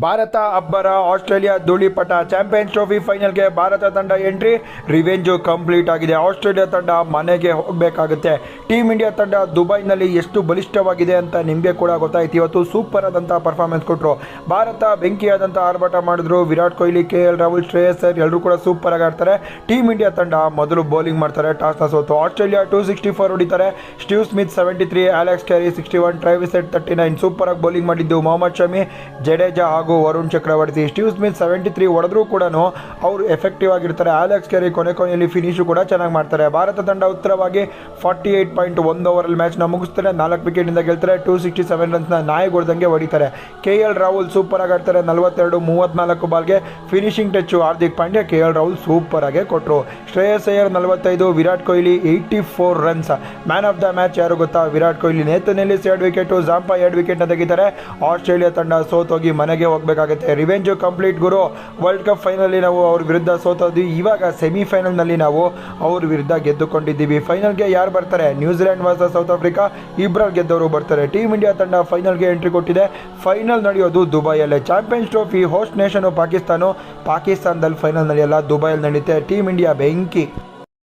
ಭಾರತ ಅಬ್ಬರ ಆಸ್ಟ್ರೇಲಿಯಾ ಧೂಳಿಪಟ champions trophy ಫೈನಲ್ಗೆ ಭಾರತ ತಂಡ ಎಂಟ್ರಿ. ರಿವೆಂಜು ಕಂಪ್ಲೀಟ್ ಆಗಿದೆ. ಆಸ್ಟ್ರೇಲಿಯಾ ತಂಡ ಮನೆಗೆ ಹೋಗಬೇಕಾಗುತ್ತೆ. ಟೀಮ್ ಇಂಡಿಯಾ ತಂಡ ದುಬೈನಲ್ಲಿ ಎಷ್ಟು ಬಲಿಷ್ಠವಾಗಿದೆ ಅಂತ ನಿಮಗೆ ಕೂಡ ಗೊತ್ತಾಯ್ತು. ಇವತ್ತು ಸೂಪರ್ ಆದಂಥ ಪರ್ಫಾರ್ಮೆನ್ಸ್ ಕೊಟ್ಟರು ಭಾರತ ಬೆಂಕಿಯಾದಂಥ ಆರ್ಭಟ ಮಾಡಿದ್ರು. Virat Kohli, K L Rahul, Shreyas sir ಎಲ್ಲರೂ ಕೂಡ ಸೂಪರ್ ಆಗಿ ಆಡ್ತಾರೆ. ಟೀಮ್ ಇಂಡಿಯಾ ತಂಡ ಮೊದಲು ಬೌಲಿಂಗ್ ಮಾಡ್ತಾರೆ. ಟಾಸ್ ಸೋತು ಆಸ್ಟ್ರೇಲಿಯಾ ಟೂ ಸಿಕ್ಸ್ಟಿ ಫೋರ್ ಹೊಡಿತಾರೆ. Steve Smith seventy three, Alex Carey sixty one, Travis Head thirty nine super ಆಗಿ ಬೌಲಿಂಗ್ ಮಾಡಿದ್ದು. ಮೊಹಮ್ಮದ್ ಶಮಿ, ಜಡೇಜಾ ಹಾಗೂ Varun Chakravarthy Steve Smith seventy three ಹೊಡೆದ್ರೂ ಕೂಡ ಅವರು ಎಫೆಕ್ಟಿವ್ ಆಗಿರ್ತಾರೆ. ಆಲೆಕ್ಸ್ ಕೆರಿ ಕೊನೆ ಕೊನೆಯಲ್ಲಿ ಫಿನಿಶು ಕೂಡ ಚೆನ್ನಾಗಿ ಮಾಡ್ತಾರೆ. ಭಾರತ ತಂಡ ಉತ್ತರವಾಗಿ ಫಾರ್ಟಿ ಏಯ್ಟ್ ಪಾಯಿಂಟ್ ಒಂದು ಓವರಲ್ಲಿ ಮ್ಯಾಚ್ನ ಮುಗಿಸ್ತಾರೆ. ನಾಲ್ಕು ವಿಕೆಟಿಂದ ಗೆಲ್ತಾರೆ. ಟೂ ಸಿಕ್ಸ್ಟಿ ಸೆವೆನ್ ರನ್ಸ್ನ ನಾಯಿಗೊಡ್ದಂಗೆ ಹೊಡಿತಾರೆ. ಕೆ ಎಲ್ ರಾಹುಲ್ ಸೂಪರ್ ಆಗಿ ಆಡ್ತಾರೆ. ನಲವತ್ತೆರಡು, ಮೂವತ್ನಾಲ್ಕು ಬಾಲ್ಗೆ finishing touch Hardik Pandya K L Rahul super ಆಗಿ ಕೊಟ್ಟರು ಶ್ರೇಯಸ್ ಅಯ್ಯರ್ ನಲವತ್ತೈದು, Virat Kohli eighty four runs man of the match ಯಾರು ಗೊತ್ತಾ? ವಿರಾಟ್ ಕೊಹ್ಲಿ ನೇತನಲ್ಲಿ ಎರಡು ವಿಕೆಟು ಜಾಂಪಾ ಎರಡು ವಿಕೆಟ್ನ ತೆಗಿತಾರೆ. ಆಸ್ಟ್ರೇಲಿಯಾ ತಂಡ ಸೋತೋಗಿ ಮನೆಗೆ ಹೋಗಬೇಕಾಗುತ್ತೆ. ರಿವೆಂಜು ಕಂಪ್ಲೀಟ್ ಗುರು. ವರ್ಲ್ಡ್ ಕಪ್ ಫೈನಲ್ಲಿ ನಾವು ಅವ್ರ ವಿರುದ್ಧ ಸೋತೋದ್ವಿ. ಇವಾಗ ಸೆಮಿಫೈನಲ್ನಲ್ಲಿ ನಾವು ಅವ್ರ ವಿರುದ್ಧ ಗೆದ್ದುಕೊಂಡಿದ್ದೀವಿ. ಫೈನಲ್ಗೆ ಯಾರು ಬರ್ತಾರೆ? ನ್ಯೂಜಿಲೆಂಡ್ ವರ್ಸಸ್ ಸೌತ್ ಆಫ್ರಿಕಾ ಇಬ್ಬರಲ್ಲಿ ಗೆದ್ದವರು ಬರ್ತಾರೆ. ಟೀಮ್ ಇಂಡಿಯಾ ತಂಡ ಫೈನಲ್ಗೆ ಎಂಟ್ರಿ ಕೊಟ್ಟಿದೆ. ಫೈನಲ್ ನಡೆಯೋದು ದುಬೈಯಲ್ಲೇ. Champions trophy host nation Pakistan. ಪಾಕಿಸ್ತಾನದಲ್ಲಿ ಫೈನಲ್ ನಡೆಯಲ್ಲ. ದುಬೈಯಲ್ಲಿ ನಡೆಯುತ್ತೆ ಟೀಮ್ ಇಂಡಿಯಾ ಬೆಂಕಿ.